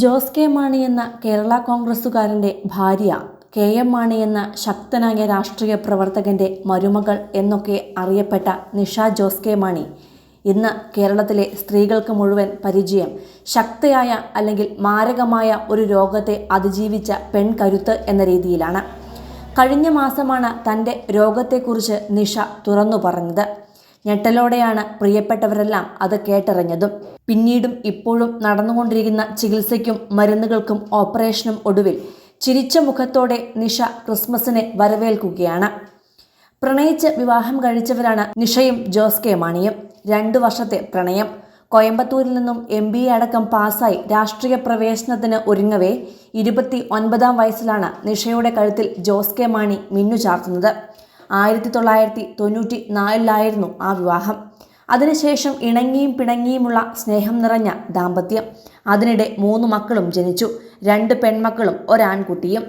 Jose K Mani എന്ന കേരള കോൺഗ്രസുകാരന്റെ ഭാര്യ K M Mani എന്ന ശക്തനായ രാഷ്ട്രീയ പ്രവർത്തകന്റെ മരുമകൾ എന്നൊക്കെ അറിയപ്പെട്ട നിഷ ജോസ് കെ മാണി. ഇന്ന് കേരളത്തിലെ സ്ത്രീകൾക്ക് മുഴുവൻ പരിചയം ശക്തയായ അല്ലെങ്കിൽ മാരകമായ ഒരു രോഗത്തെ അതിജീവിച്ച പെൺകരുത്ത് എന്ന രീതിയിലാണ്. കഴിഞ്ഞ മാസമാണ് തന്റെ രോഗത്തെക്കുറിച്ച് നിഷ തുറന്നു പറഞ്ഞത്. ഞെട്ടലോടെയാണ് പ്രിയപ്പെട്ടവരെല്ലാം അത് കേട്ടറിഞ്ഞതും. പിന്നീടും ഇപ്പോഴും നടന്നുകൊണ്ടിരിക്കുന്ന ചികിത്സയ്ക്കും മരുന്നുകൾക്കും ഓപ്പറേഷനും ഒടുവിൽ ചിരിച്ച മുഖത്തോടെ നിഷ ക്രിസ്മസിനെ വരവേൽക്കുകയാണ്. പ്രണയിച്ച് വിവാഹം കഴിച്ചവരാണ് നിഷയും ജോസ് കെ മാണിയും. രണ്ടു വർഷത്തെ പ്രണയം. കോയമ്പത്തൂരിൽ നിന്നും എം ബി എ അടക്കം പാസ്സായി രാഷ്ട്രീയ പ്രവേശനത്തിന് ഒരുങ്ങവേ ഇരുപത്തി ഒൻപതാം വയസ്സിലാണ് നിഷയുടെ കഴുത്തിൽ ജോസ് കെ മാണി മിന്നു ചാർത്തുന്നത് ആയിരത്തി തൊള്ളായിരത്തി തൊണ്ണൂറ്റി നാലിലായിരുന്നു ആ വിവാഹം. അതിനുശേഷം ഇണങ്ങിയും പിണങ്ങിയുമുള്ള സ്നേഹം നിറഞ്ഞ ദാമ്പത്യം. അതിനിടെ മൂന്ന് മക്കളും ജനിച്ചു. രണ്ട് പെൺമക്കളും ഒരാൺകുട്ടിയും.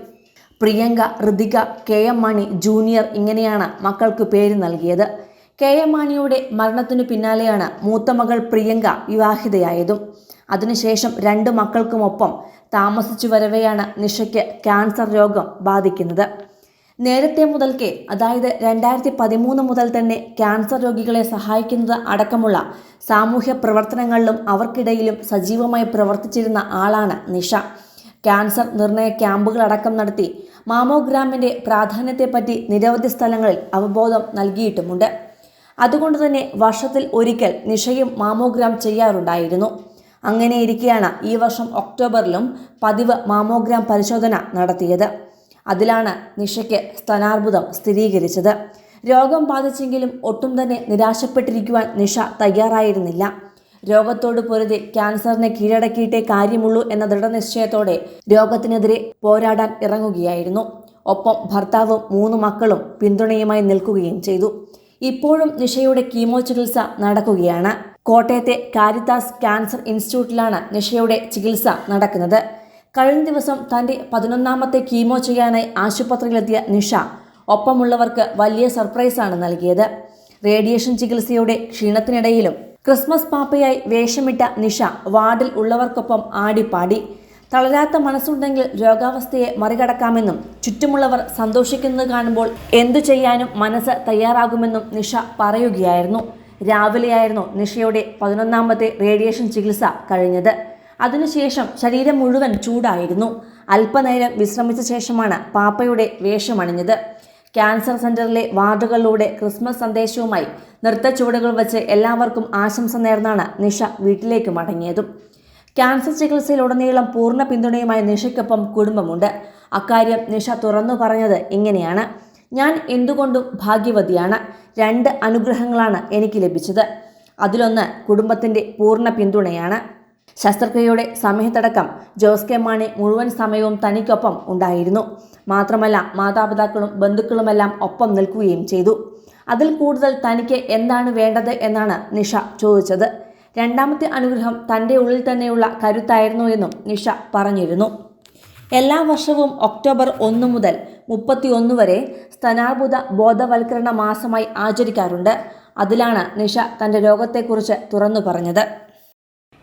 Priyanka Ritika K M Mani junior ഇങ്ങനെയാണ് മക്കൾക്ക് പേര് നൽകിയത്. കെ എം മാണിയുടെ മരണത്തിനു പിന്നാലെയാണ് മൂത്ത മകൾ പ്രിയങ്ക വിവാഹിതയായതും. അതിനുശേഷം രണ്ട് മക്കൾക്കുമൊപ്പം താമസിച്ചു വരവെയാണ് നിഷയ്ക്ക് ക്യാൻസർ രോഗം ബാധിക്കുന്നത്. നേരത്തെ മുതൽക്കേ അതായത് രണ്ടായിരത്തി പതിമൂന്ന് മുതൽ തന്നെ ക്യാൻസർ രോഗികളെ സഹായിക്കുന്നത് അടക്കമുള്ള സാമൂഹ്യ പ്രവർത്തനങ്ങളിലും അവർക്കിടയിലും സജീവമായി പ്രവർത്തിച്ചിരുന്ന ആളാണ് നിഷ. ക്യാൻസർ നിർണയ ക്യാമ്പുകളടക്കം നടത്തി മാമോഗ്രാമിന്റെ പ്രാധാന്യത്തെപ്പറ്റി നിരവധി സ്ഥലങ്ങളിൽ അവബോധം നൽകിയിട്ടുമുണ്ട്. അതുകൊണ്ട് തന്നെ വർഷത്തിൽ ഒരിക്കൽ നിഷയും മാമോഗ്രാം ചെയ്യാറുണ്ടായിരുന്നു. അങ്ങനെയിരിക്കെയാണ് ഈ വർഷം ഒക്ടോബറിലും പതിവ് മാമോഗ്രാം പരിശോധന നടത്തിയത്. അതിലാണ് നിഷയ്ക്ക് സ്തനാർബുദം സ്ഥിരീകരിച്ചത്. രോഗം ബാധിച്ചെങ്കിലും ഒട്ടും തന്നെ നിരാശപ്പെട്ടിരിക്കുവാൻ നിഷ തയ്യാറായിരുന്നില്ല. രോഗത്തോട് പൊരുതി ക്യാൻസറിനെ കീഴടക്കിയിട്ടേ കാര്യമുള്ളൂ എന്ന ദൃഢനിശ്ചയത്തോടെ രോഗത്തിനെതിരെ പോരാടാൻ ഇറങ്ങുകയായിരുന്നു. ഒപ്പം ഭർത്താവും മൂന്ന് മക്കളും പിന്തുണയുമായി നിൽക്കുകയും ചെയ്തു. ഇപ്പോഴും നിഷയുടെ കീമോ ചികിത്സ നടക്കുകയാണ്. കോട്ടയത്തെ കാരിതാസ് ക്യാൻസർ ഇൻസ്റ്റിറ്റ്യൂട്ടിലാണ് നിഷയുടെ ചികിത്സ നടക്കുന്നത്. കഴിഞ്ഞ ദിവസം തന്റെ പതിനൊന്നാമത്തെ കീമോ ചെയ്യാനായി ആശുപത്രിയിലെത്തിയ നിഷ ഒപ്പമുള്ളവർക്ക് വലിയ സർപ്രൈസാണ് നൽകിയത്. റേഡിയേഷൻ ചികിത്സയുടെ ക്ഷീണത്തിനിടയിലും ക്രിസ്മസ് പാപ്പയായി വേഷമിട്ട നിഷ വാർഡിൽ ഉള്ളവർക്കൊപ്പം ആടിപ്പാടി. തളരാത്ത മനസ്സുണ്ടെങ്കിൽ രോഗാവസ്ഥയെ മറികടക്കാമെന്നും ചുറ്റുമുള്ളവർ സന്തോഷിക്കുന്നത് കാണുമ്പോൾ എന്തു ചെയ്യാനും മനസ്സ് തയ്യാറാകുമെന്നും നിഷ പറയുകയായിരുന്നു. രാവിലെയായിരുന്നു നിഷയുടെ പതിനൊന്നാമത്തെ റേഡിയേഷൻ ചികിത്സ കഴിഞ്ഞത്. അതിനുശേഷം ശരീരം മുഴുവൻ ചൂടായിരുന്നു. അല്പനേരം വിശ്രമിച്ച ശേഷമാണ് പാപ്പയുടെ വേഷമണിഞ്ഞത് ക്യാൻസർ സെന്ററിലെ വാർഡുകളിലൂടെ ക്രിസ്മസ് സന്ദേശവുമായി നൃത്തച്ചുവടുകൾ വെച്ച് എല്ലാവർക്കും ആശംസ നേർന്നാണ് നിഷ വീട്ടിലേക്ക് മടങ്ങിയതും. ക്യാൻസർ ചികിത്സയിലുടനീളം പൂർണ പിന്തുണയുമായി നിഷയ്ക്കൊപ്പം കുടുംബമുണ്ട്. അക്കാര്യം നിഷ തുറന്നു പറഞ്ഞത് ഇങ്ങനെയാണ്. ഞാൻ എന്തുകൊണ്ടും ഭാഗ്യവതിയാണ്. രണ്ട് അനുഗ്രഹങ്ങളാണ് എനിക്ക് ലഭിച്ചത്. അതിലൊന്ന് കുടുംബത്തിന്റെ പൂർണ പിന്തുണയാണ്. ശസ്ത്രക്രിയയുടെ സമയത്തടക്കം ജോസ് കെ മാണി മുഴുവൻ സമയവും തനിക്കൊപ്പം ഉണ്ടായിരുന്നു. മാത്രമല്ല മാതാപിതാക്കളും ബന്ധുക്കളുമെല്ലാം ഒപ്പം നിൽക്കുകയും ചെയ്തു. അതിൽ കൂടുതൽ തനിക്ക് എന്താണ് വേണ്ടത് എന്നാണ് നിഷ ചോദിച്ചത്. രണ്ടാമത്തെ അനുഗ്രഹം തന്റെ ഉള്ളിൽ തന്നെയുള്ള കരുത്തായിരുന്നു എന്നും നിഷ പറഞ്ഞിരുന്നു. എല്ലാ വർഷവും ഒക്ടോബർ ഒന്ന് മുതൽ മുപ്പത്തി ഒന്ന് വരെ സ്തനാർബുദ ബോധവൽക്കരണ മാസമായി ആചരിക്കാറുണ്ട്. അതിലാണ് നിഷ തന്റെ രോഗത്തെക്കുറിച്ച് തുറന്നു പറഞ്ഞത്.